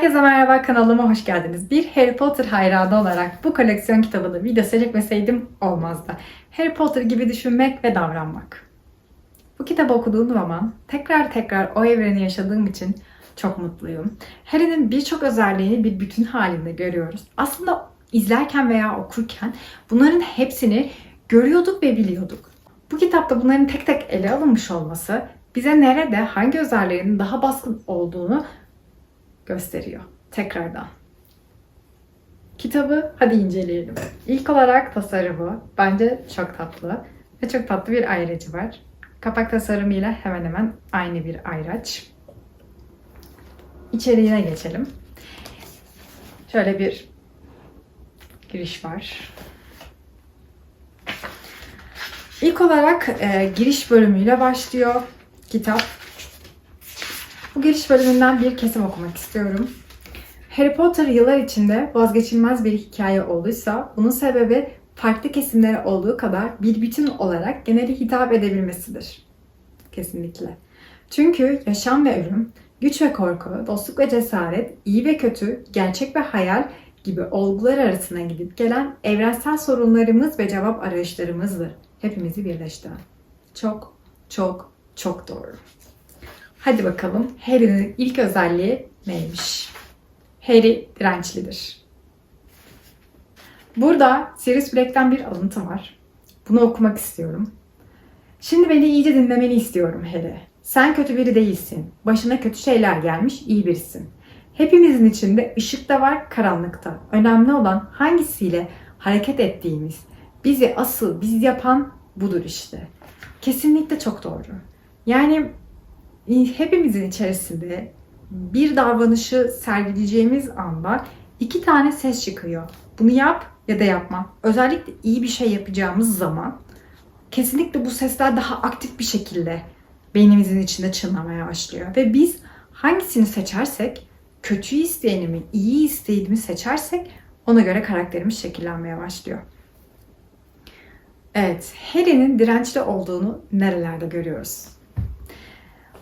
Herkese merhaba kanalıma hoş geldiniz. Bir Harry Potter hayranı olarak bu koleksiyon kitabını video çekmeseydim olmazdı. Harry Potter gibi düşünmek ve davranmak. Bu kitabı okuduğum zaman tekrar tekrar o evreni yaşadığım için çok mutluyum. Harry'nin birçok özelliğini bir bütün halinde görüyoruz. Aslında izlerken veya okurken bunların hepsini görüyorduk ve biliyorduk. Bu kitapta bunların tek tek ele alınmış olması bize nerede hangi özelliklerin daha baskın olduğunu gösteriyor. Tekrardan. Kitabı hadi inceleyelim. İlk olarak tasarımı bence çok tatlı ve çok tatlı bir ayracı var. Kapak tasarımıyla hemen hemen aynı bir ayraç. İçeriğine geçelim. Şöyle bir giriş var. İlk olarak e, giriş bölümüyle başlıyor kitap. Bu giriş bölümünden bir kesim okumak istiyorum. Harry Potter yıllar içinde vazgeçilmez bir hikaye olduysa bunun sebebi farklı kesimlere olduğu kadar bir bütün olarak geneli hitap edebilmesidir. Kesinlikle. Çünkü yaşam ve ölüm, güç ve korku, dostluk ve cesaret, iyi ve kötü, gerçek ve hayal gibi olgular arasına gidip gelen evrensel sorunlarımız ve cevap arayışlarımızdır. Hepimizi birleştiren. Çok, çok, çok doğru. Hadi bakalım Harry'nin ilk özelliği neymiş? Harry dirençlidir. Burada Sirius Black'ten bir alıntı var. Bunu okumak istiyorum. Şimdi beni iyice dinlemeni istiyorum Harry. Sen kötü biri değilsin. Başına kötü şeyler gelmiş, iyi birisin. Hepimizin içinde ışık da var, karanlık da. Önemli olan hangisiyle hareket ettiğimiz, bizi asıl biz yapan budur işte. Kesinlikle çok doğru. Yani hepimizin içerisinde bir davranışı sergileyeceğimiz anda iki tane ses çıkıyor. Bunu yap ya da yapma. Özellikle iyi bir şey yapacağımız zaman kesinlikle bu sesler daha aktif bir şekilde beynimizin içinde çınlamaya başlıyor. Ve biz hangisini seçersek, kötüyü isteyeni mi, iyi isteyeni mi seçersek ona göre karakterimiz şekillenmeye başlıyor. Evet, Harry'nin dirençli olduğunu nerelerde görüyoruz?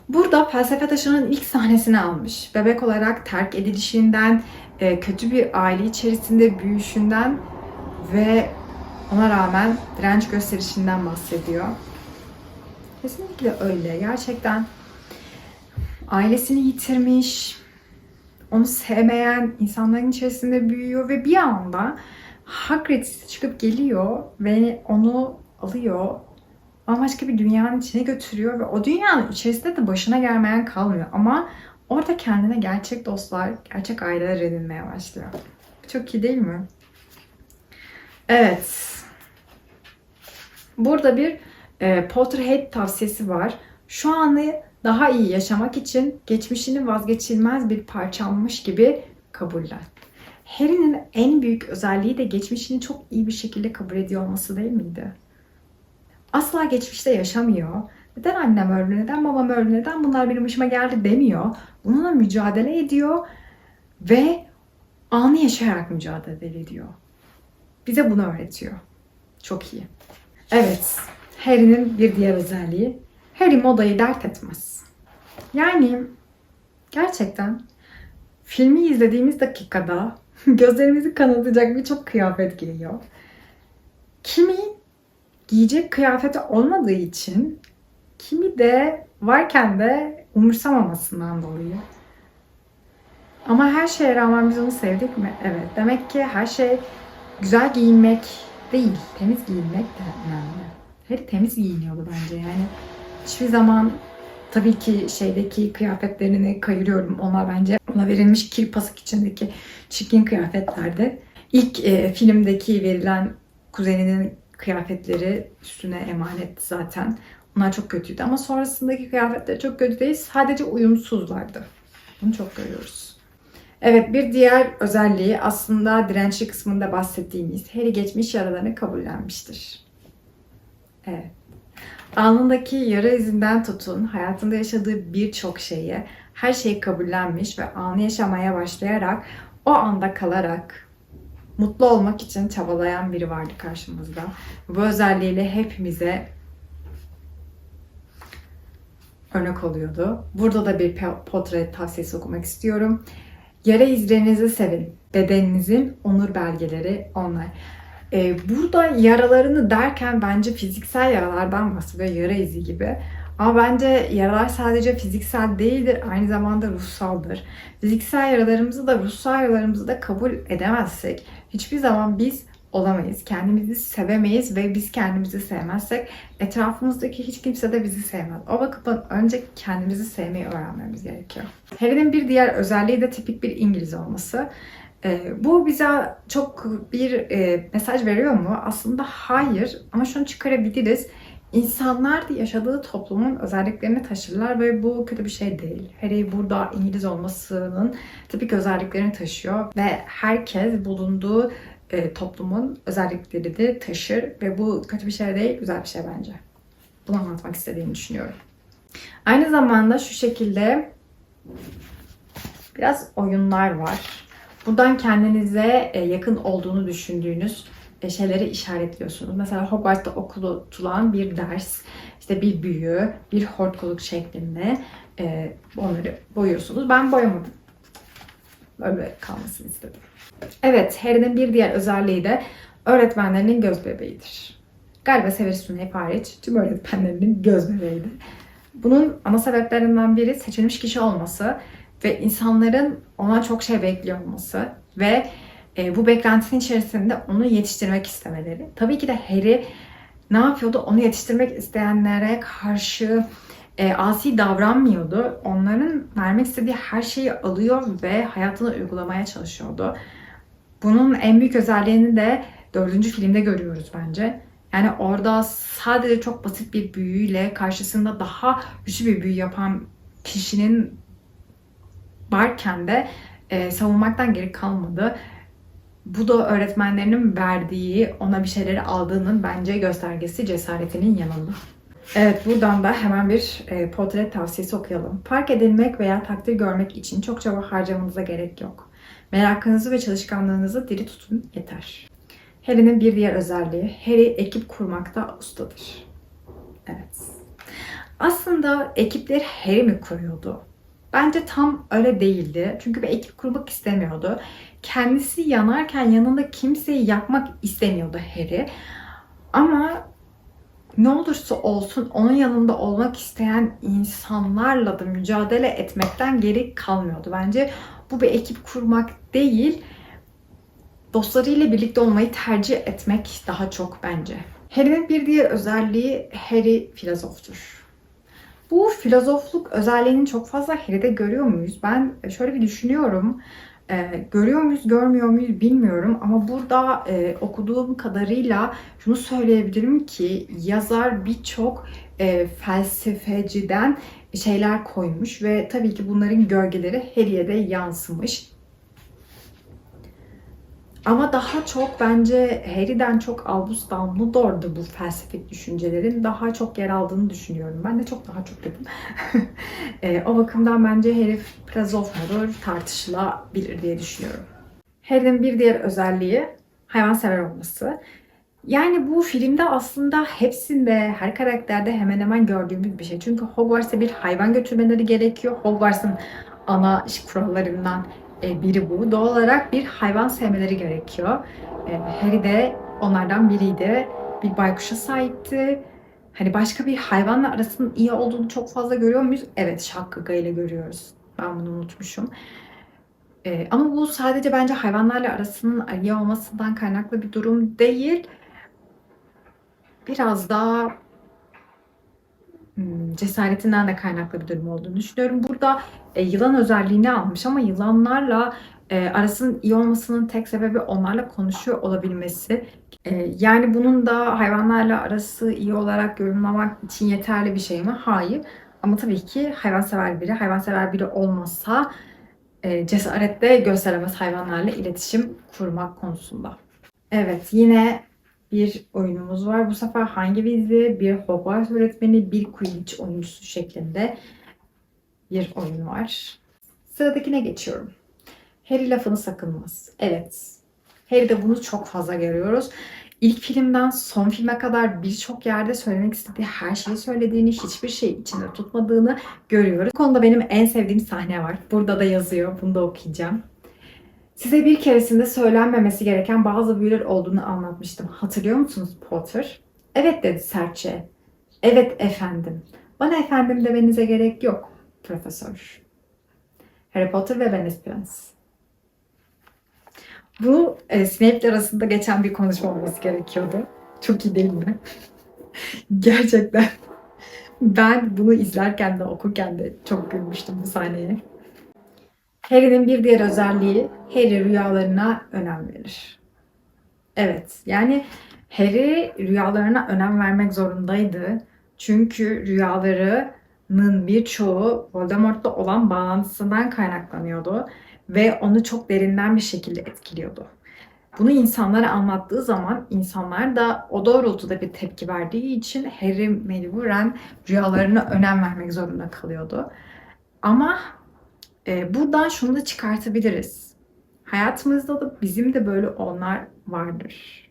Burada felsefe taşının ilk sahnesini almış. Bebek olarak terk edilişinden, e, kötü bir aile içerisinde büyüşünden ve ona rağmen direnç gösterişinden bahsediyor. Kesinlikle öyle. Gerçekten ailesini yitirmiş, onu sevmeyen insanların içerisinde büyüyor ve bir anda Hagrid çıkıp geliyor ve onu alıyor bambaşka bir dünyanın içine götürüyor ve o dünyanın içerisinde de başına gelmeyen kalmıyor. Ama orada kendine gerçek dostlar, gerçek aileler edinmeye başlıyor. Çok iyi değil mi? Evet. Burada bir e, Potterhead tavsiyesi var. Şu anı daha iyi yaşamak için geçmişini vazgeçilmez bir parçanmış gibi kabullen. Harry'nin en büyük özelliği de geçmişini çok iyi bir şekilde kabul ediyor olması değil miydi? Asla geçmişte yaşamıyor. Neden annem öldü, neden babam öldü, neden bunlar benim başıma geldi demiyor. Bununla mücadele ediyor ve anı yaşayarak mücadele ediyor. Bize bunu öğretiyor. Çok iyi. Evet, Harry'nin bir diğer özelliği. Harry modayı dert etmez. Yani gerçekten filmi izlediğimiz dakikada gözlerimizi kanatacak birçok kıyafet giyiyor. Kimi giyecek kıyafeti olmadığı için kimi de varken de umursamamasından dolayı. Ama her şeye rağmen biz onu sevdik mi? Evet. Demek ki her şey güzel giyinmek değil, temiz giyinmek de önemli. Her temiz giyiniyordu bence yani. Hiçbir zaman tabii ki şeydeki kıyafetlerini kayırıyorum. Onlar bence ona verilmiş kir pasak içindeki çirkin kıyafetlerdi. İlk e, filmdeki verilen kuzeninin kıyafetleri üstüne emanet zaten. Onlar çok kötüydü ama sonrasındaki kıyafetleri çok kötü değil. Sadece uyumsuzlardı. Bunu çok görüyoruz. Evet bir diğer özelliği aslında dirençli kısmında bahsettiğimiz Harry geçmiş yaralarını kabullenmiştir. Evet. Alnındaki yara izinden tutun, hayatında yaşadığı birçok şeyi, her şeyi kabullenmiş ve anı yaşamaya başlayarak, o anda kalarak, mutlu olmak için çabalayan biri vardı karşımızda. Bu özelliğiyle hepimize örnek oluyordu. Burada da bir portre tavsiyesi okumak istiyorum. Yara izlerinizi sevin. Bedeninizin onur belgeleri onlar. Ee, burada yaralarını derken bence fiziksel yaralardan bahsediyor. Yara izi gibi. Ama bence yaralar sadece fiziksel değildir, aynı zamanda ruhsaldır. Fiziksel yaralarımızı da ruhsal yaralarımızı da kabul edemezsek hiçbir zaman biz olamayız. Kendimizi sevemeyiz ve biz kendimizi sevmezsek etrafımızdaki hiç kimse de bizi sevmez. O bakımdan önce kendimizi sevmeyi öğrenmemiz gerekiyor. Harry'nin bir diğer özelliği de tipik bir İngiliz olması. Ee, bu bize çok bir e, mesaj veriyor mu? Aslında hayır ama şunu çıkarabiliriz. İnsanlar yaşadığı toplumun özelliklerini taşırlar ve bu kötü bir şey değil. Harry burada İngiliz olmasının tipik özelliklerini taşıyor ve herkes bulunduğu e, toplumun özellikleri de taşır ve bu kötü bir şey değil, güzel bir şey bence. Bunu anlatmak istediğimi düşünüyorum. Aynı zamanda şu şekilde biraz oyunlar var. Buradan kendinize e, yakın olduğunu düşündüğünüz şeyleri işaretliyorsunuz. Mesela Hogwarts'ta okutulan bir ders, işte bir büyü, bir hortkuluk şeklinde e, onları boyuyorsunuz. Ben boyamadım. Böyle kalmasını istedim. Evet, Harry'nin bir diğer özelliği de öğretmenlerinin göz bebeğidir. Galiba Severus Snape hariç tüm öğretmenlerinin göz bebeğidir. Bunun ana sebeplerinden biri seçilmiş kişi olması ve insanların ona çok şey bekliyor olması ve e, bu beklentinin içerisinde onu yetiştirmek istemeleri. Tabii ki de Harry ne yapıyordu? Onu yetiştirmek isteyenlere karşı e, asi davranmıyordu. Onların vermek istediği her şeyi alıyor ve hayatına uygulamaya çalışıyordu. Bunun en büyük özelliğini de dördüncü filmde görüyoruz bence. Yani orada sadece çok basit bir büyüyle karşısında daha güçlü bir büyü yapan kişinin varken de e, savunmaktan geri kalmadı. Bu da öğretmenlerinin verdiği, ona bir şeyleri aldığının bence göstergesi cesaretinin yanında. Evet buradan da hemen bir e, portre tavsiyesi okuyalım. Fark edilmek veya takdir görmek için çok çaba harcamanıza gerek yok. Merakınızı ve çalışkanlığınızı diri tutun yeter. Harry'nin bir diğer özelliği, Harry ekip kurmakta ustadır. Evet. Aslında ekipleri Harry mi kuruyordu? Bence tam öyle değildi. Çünkü bir ekip kurmak istemiyordu. Kendisi yanarken yanında kimseyi yakmak istemiyordu Harry. Ama ne olursa olsun onun yanında olmak isteyen insanlarla da mücadele etmekten geri kalmıyordu. Bence bu bir ekip kurmak değil, dostlarıyla birlikte olmayı tercih etmek daha çok bence. Harry'nin bir diğer özelliği Harry filozoftur. Bu filozofluk özelliğini çok fazla Harry'de görüyor muyuz? Ben şöyle bir düşünüyorum. Ee, görüyor muyuz, görmüyor muyuz bilmiyorum ama burada e, okuduğum kadarıyla şunu söyleyebilirim ki yazar birçok e, felsefeciden şeyler koymuş ve tabii ki bunların gölgeleri Harry'e de yansımış. Ama daha çok bence Harry'den çok Albus Dumbledore'da bu felsefik düşüncelerin daha çok yer aldığını düşünüyorum. Ben de çok daha çok dedim. e, o bakımdan bence Harry filozof mudur tartışılabilir diye düşünüyorum. Harry'nin bir diğer özelliği hayvansever olması. Yani bu filmde aslında hepsinde, her karakterde hemen hemen gördüğümüz bir şey. Çünkü Hogwarts'a bir hayvan götürmeleri gerekiyor. Hogwarts'ın ana kurallarından biri bu. Doğal olarak bir hayvan sevmeleri gerekiyor. E, Harry de onlardan biriydi. Bir baykuşa sahipti. Hani başka bir hayvanla arasının iyi olduğunu çok fazla görüyor muyuz? Evet, Şakkaga ile görüyoruz. Ben bunu unutmuşum. E, ama bu sadece bence hayvanlarla arasının iyi olmasından kaynaklı bir durum değil. Biraz daha cesaretinden de kaynaklı bir durum olduğunu düşünüyorum. Burada e, yılan özelliğini almış ama yılanlarla e, arasının iyi olmasının tek sebebi onlarla konuşuyor olabilmesi. E, yani bunun da hayvanlarla arası iyi olarak yorumlamak için yeterli bir şey mi? Hayır. Ama tabii ki hayvansever biri, hayvansever biri olmazsa e, cesaret de gösteremez hayvanlarla iletişim kurmak konusunda. Evet yine bir oyunumuz var. Bu sefer hangi vizi? Bir Hogwarts öğretmeni, bir Quidditch oyuncusu şeklinde bir oyun var. Sıradakine geçiyorum. Harry lafını sakınmaz. Evet. Harry'de bunu çok fazla görüyoruz. İlk filmden son filme kadar birçok yerde söylemek istediği her şeyi söylediğini, hiçbir şey içinde tutmadığını görüyoruz. Bu konuda benim en sevdiğim sahne var. Burada da yazıyor. Bunu da okuyacağım. Size bir keresinde söylenmemesi gereken bazı büyüler olduğunu anlatmıştım. Hatırlıyor musunuz Potter? Evet dedi sertçe. Evet efendim. Bana efendim demenize gerek yok profesör. Harry Potter ve Venice Prens. Bu e, Snape'le arasında geçen bir konuşma olması gerekiyordu. Çok iyi değil mi? Gerçekten. Ben bunu izlerken de okurken de çok gülmüştüm bu sahneye. Harry'nin bir diğer özelliği Harry rüyalarına önem verir. Evet, yani Harry rüyalarına önem vermek zorundaydı. Çünkü rüyalarının birçoğu Voldemort'la olan bağlantısından kaynaklanıyordu ve onu çok derinden bir şekilde etkiliyordu. Bunu insanlara anlattığı zaman insanlar da o doğrultuda bir tepki verdiği için Harry mecburen rüyalarına önem vermek zorunda kalıyordu. Ama e, buradan şunu da çıkartabiliriz. Hayatımızda da bizim de böyle onlar vardır.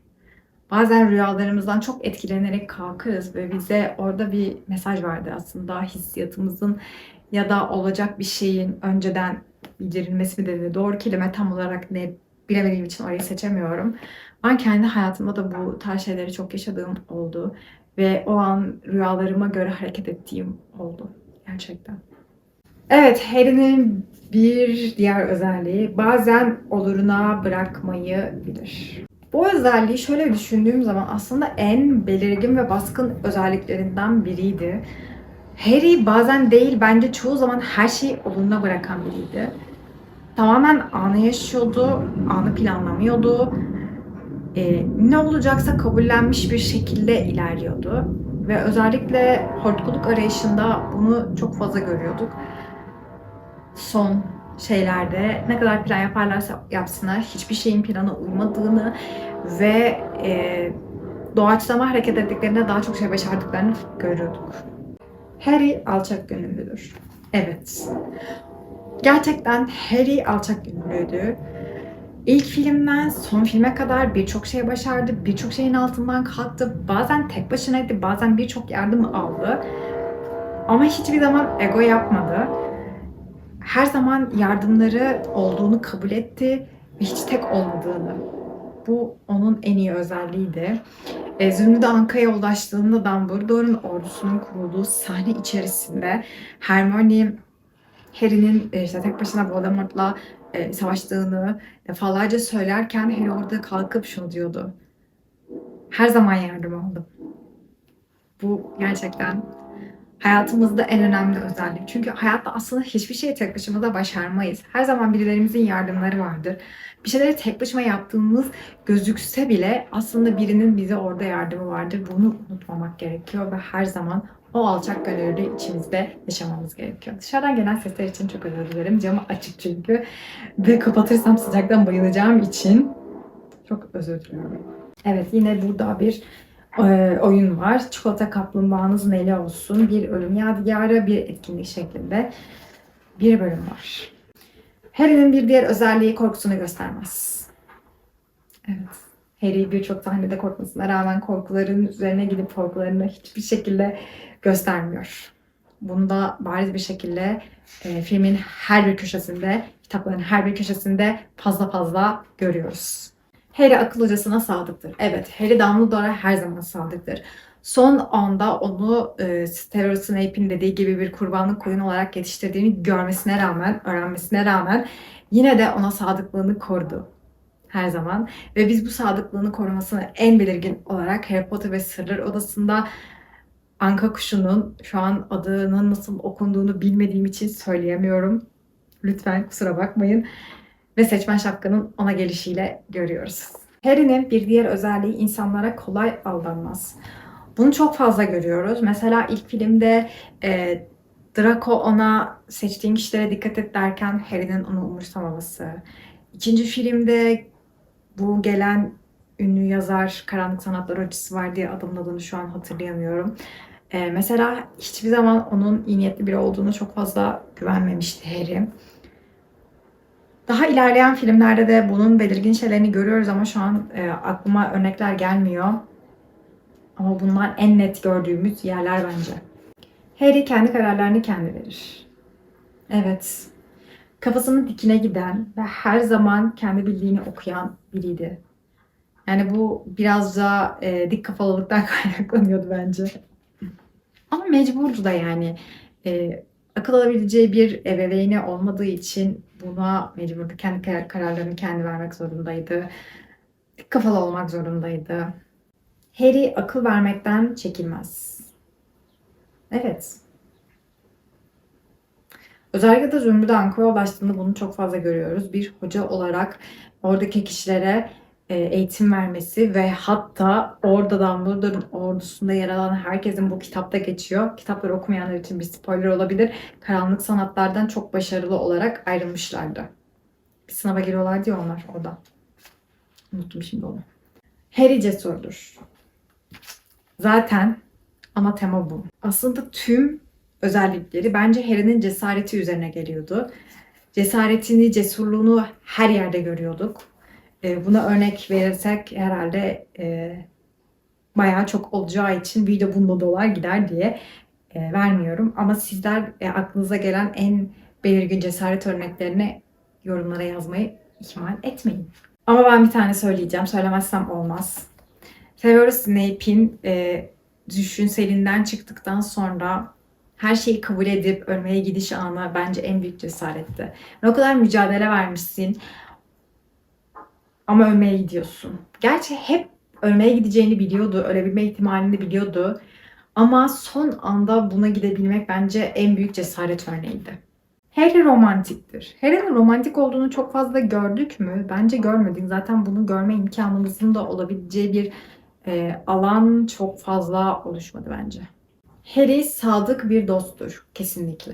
Bazen rüyalarımızdan çok etkilenerek kalkarız ve bize orada bir mesaj vardır aslında hissiyatımızın ya da olacak bir şeyin önceden bildirilmesi mi dedi. Doğru kelime tam olarak ne bilemediğim için orayı seçemiyorum. Ben kendi hayatımda da bu tarz şeyleri çok yaşadığım oldu. Ve o an rüyalarıma göre hareket ettiğim oldu. Gerçekten. Evet, Harry'nin bir diğer özelliği bazen oluruna bırakmayı bilir. Bu özelliği şöyle düşündüğüm zaman aslında en belirgin ve baskın özelliklerinden biriydi. Harry bazen değil bence çoğu zaman her şeyi oluruna bırakan biriydi. Tamamen anı yaşıyordu, anı planlamıyordu. Ee, ne olacaksa kabullenmiş bir şekilde ilerliyordu. Ve özellikle hortkuluk arayışında bunu çok fazla görüyorduk. Son şeylerde ne kadar plan yaparlarsa yapsınlar hiçbir şeyin plana uymadığını ve e, doğaçlama hareket ettiklerinde daha çok şey başardıklarını görüyorduk. Harry alçak gönüllüdür. Evet. Gerçekten Harry alçak gönüllüydü. İlk filmden son filme kadar birçok şey başardı, birçok şeyin altından kalktı. Bazen tek başınaydı, bazen birçok yardım aldı. Ama hiçbir zaman ego yapmadı. Her zaman yardımları olduğunu kabul etti ve hiç tek olmadığını. Bu onun en iyi özelliğiydi. E, Zümrüt Anka'ya ulaştığında Dumbledore'un ordusunun kurulduğu sahne içerisinde Hermione Harry'nin e, işte tek başına Voldemort'la e, savaştığını defalarca söylerken Harry orada kalkıp şunu diyordu. Her zaman yardım aldım. Bu gerçekten hayatımızda en önemli özellik. Çünkü hayatta aslında hiçbir şeyi tek başımıza başarmayız. Her zaman birilerimizin yardımları vardır. Bir şeyleri tek başıma yaptığımız gözükse bile aslında birinin bize orada yardımı vardır. Bunu unutmamak gerekiyor ve her zaman o alçak gönüllü içimizde yaşamamız gerekiyor. Dışarıdan gelen sesler için çok özür dilerim. Camı açık çünkü ve kapatırsam sıcaktan bayılacağım için çok özür diliyorum. Evet yine burada bir e, oyun var. Çikolata kaplumbağanız neli olsun. Bir ölüm yadigarı, bir etkinlik şeklinde bir bölüm var. Harry'nin bir diğer özelliği korkusunu göstermez. Evet. Harry birçok sahnede korkmasına rağmen korkuların üzerine gidip korkularını hiçbir şekilde göstermiyor. Bunu da bariz bir şekilde e, filmin her bir köşesinde, kitapların her bir köşesinde fazla fazla görüyoruz. Harry akıl hocasına sadıktır. Evet, Harry Dumbledore'a her zaman sadıktır. Son anda onu e, Severus Snape'in dediği gibi bir kurbanlık koyun olarak yetiştirdiğini görmesine rağmen, öğrenmesine rağmen yine de ona sadıklığını korudu her zaman. Ve biz bu sadıklığını korumasını en belirgin olarak Harry Potter ve Sırlar Odası'nda Anka kuşunun şu an adının nasıl okunduğunu bilmediğim için söyleyemiyorum. Lütfen kusura bakmayın. Ve seçmen şapkanın ona gelişiyle görüyoruz. Harry'nin bir diğer özelliği insanlara kolay aldanmaz. Bunu çok fazla görüyoruz. Mesela ilk filmde e, Draco ona seçtiğin kişilere dikkat et derken Harry'nin onu umursamaması. İkinci filmde bu gelen ünlü yazar Karanlık Sanatlar Hocası var diye adamın adını şu an hatırlayamıyorum. Ee, mesela hiçbir zaman onun iyi niyetli biri olduğunu çok fazla güvenmemişti Harry. Daha ilerleyen filmlerde de bunun belirgin şeylerini görüyoruz ama şu an e, aklıma örnekler gelmiyor. Ama bunlar en net gördüğümüz yerler bence. Harry kendi kararlarını kendi verir. Evet. Kafasının dikine giden ve her zaman kendi bildiğini okuyan biriydi. Yani bu biraz da e, dik kafalılıktan kaynaklanıyordu bence. Ama mecburdu da yani. E, akıl alabileceği bir ebeveyni olmadığı için buna mecburdu. Kendi kar- kararlarını kendi vermek zorundaydı. Dik kafalı olmak zorundaydı. Harry akıl vermekten çekinmez. Evet. Özellikle de Zümrüt Ankara'ya ulaştığında bunu çok fazla görüyoruz. Bir hoca olarak oradaki kişilere eğitim vermesi ve hatta orada Dumbledore'un ordusunda yer alan herkesin bu kitapta geçiyor. Kitapları okumayanlar için bir spoiler olabilir. Karanlık sanatlardan çok başarılı olarak ayrılmışlardı. Bir sınava giriyorlardı ya onlar orada. Unuttum şimdi onu. Harry cesurdur. Zaten ana tema bu. Aslında tüm özellikleri bence Harry'nin cesareti üzerine geliyordu. Cesaretini, cesurluğunu her yerde görüyorduk. E, buna örnek verirsek herhalde e, bayağı çok olacağı için video bunda dolar gider diye e, vermiyorum. Ama sizler e, aklınıza gelen en belirgin cesaret örneklerini yorumlara yazmayı ihmal etmeyin. Ama ben bir tane söyleyeceğim. Söylemezsem olmaz. Severus Snape'in e, düşünselinden çıktıktan sonra her şeyi kabul edip ölmeye gidiş anı bence en büyük cesaretti. O kadar mücadele vermişsin ama ölmeye gidiyorsun. Gerçi hep ölmeye gideceğini biliyordu, ölebilme ihtimalini biliyordu. Ama son anda buna gidebilmek bence en büyük cesaret örneğiydi. Harry romantiktir. Harry'nin romantik olduğunu çok fazla gördük mü? Bence görmedik. Zaten bunu görme imkanımızın da olabileceği bir e, alan çok fazla oluşmadı bence. Harry sadık bir dosttur. Kesinlikle.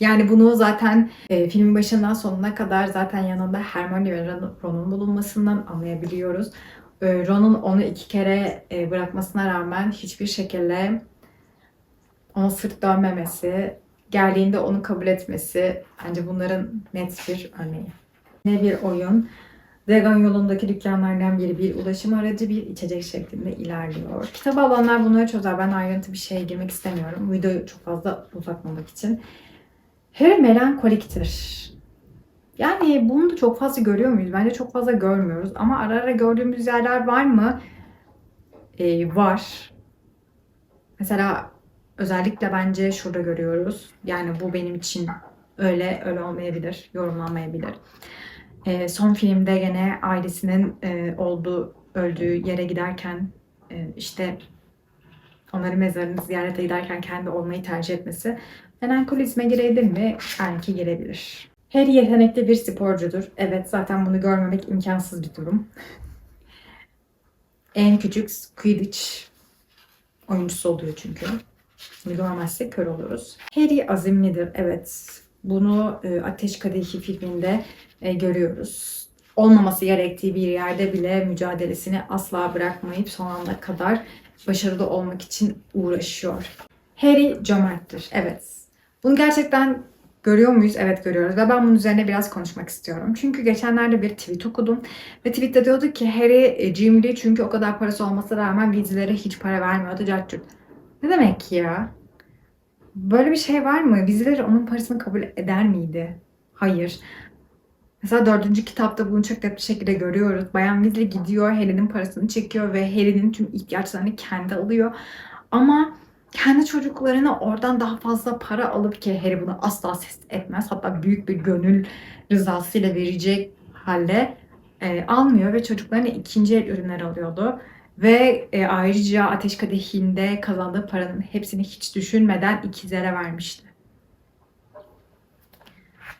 Yani bunu zaten e, filmin başından sonuna kadar zaten yanında Hermione ve Ron- Ron'un bulunmasından anlayabiliyoruz. E, Ron'un onu iki kere e, bırakmasına rağmen hiçbir şekilde ona sırt dönmemesi, geldiğinde onu kabul etmesi bence bunların net bir örneği. Ne bir oyun. Dragon yolundaki dükkanlardan biri bir ulaşım aracı bir içecek şeklinde ilerliyor. Kitabı alanlar bunları çözer. Ben ayrıntı bir şeye girmek istemiyorum. Videoyu çok fazla uzatmamak için. Harry melankoliktir. Yani bunu da çok fazla görüyor muyuz? Bence çok fazla görmüyoruz. Ama ara ara gördüğümüz yerler var mı? Ee, var. Mesela özellikle bence şurada görüyoruz. Yani bu benim için öyle öyle olmayabilir, yorumlanmayabilir. Ee, son filmde gene ailesinin e, olduğu, öldüğü yere giderken e, işte onların mezarını ziyarete giderken kendi olmayı tercih etmesi Melankolizme girebilir mi? Belki girebilir. Harry yetenekli bir sporcudur. Evet zaten bunu görmemek imkansız bir durum. En küçük Quidditch oyuncusu oluyor çünkü. Bunu görmezsek kör oluruz. Harry azimlidir. Evet. Bunu e, Ateş Kadehi filminde e, görüyoruz. Olmaması gerektiği bir yerde bile mücadelesini asla bırakmayıp son ana kadar başarılı olmak için uğraşıyor. Harry cömerttir. Evet. Bunu gerçekten görüyor muyuz? Evet görüyoruz. Ve ben bunun üzerine biraz konuşmak istiyorum. Çünkü geçenlerde bir tweet okudum. Ve tweette diyordu ki Harry e, cimri çünkü o kadar parası olmasına rağmen Weasley'lere hiç para vermiyordu. Cartçurt. Ne demek ya? Böyle bir şey var mı? Weasley'ler onun parasını kabul eder miydi? Hayır. Mesela dördüncü kitapta bunu çok net bir şekilde görüyoruz. Bayan Weasley gidiyor, Harry'nin parasını çekiyor ve Harry'nin tüm ihtiyaçlarını kendi alıyor. Ama kendi çocuklarına oradan daha fazla para alıp ki Harry bunu asla ses etmez. Hatta büyük bir gönül rızasıyla verecek halde e, almıyor ve çocuklarına ikinci el ürünler alıyordu. Ve e, ayrıca Ateş Kadehi'nde kazandığı paranın hepsini hiç düşünmeden ikizlere vermişti.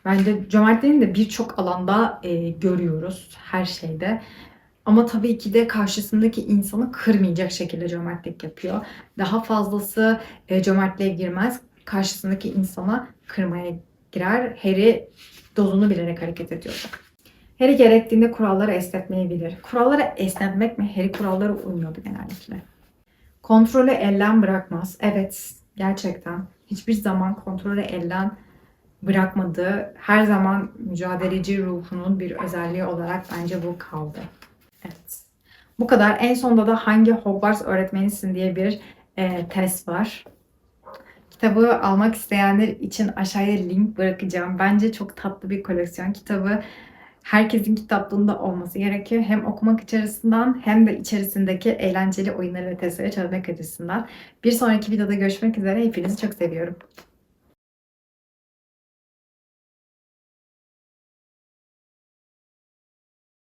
Bence cömertliğini de birçok alanda e, görüyoruz her şeyde. Ama tabii ki de karşısındaki insanı kırmayacak şekilde cömertlik yapıyor. Daha fazlası e, cömertliğe girmez. Karşısındaki insana kırmaya girer. Harry dozunu bilerek hareket ediyordu. Harry gerektiğinde kuralları esnetmeyebilir. Kuralları esnetmek mi? Harry kurallara uymuyordu genellikle. Kontrolü elden bırakmaz. Evet, gerçekten. Hiçbir zaman kontrolü elden bırakmadığı, her zaman mücadeleci ruhunun bir özelliği olarak bence bu kaldı. Evet. Bu kadar. En sonunda da hangi Hogwarts öğretmenisin diye bir e, test var. Kitabı almak isteyenler için aşağıya link bırakacağım. Bence çok tatlı bir koleksiyon kitabı. Herkesin kitaplığında olması gerekiyor. Hem okumak açısından hem de içerisindeki eğlenceli oyunları ve testleri çözmek açısından. Bir sonraki videoda görüşmek üzere. Hepinizi çok seviyorum.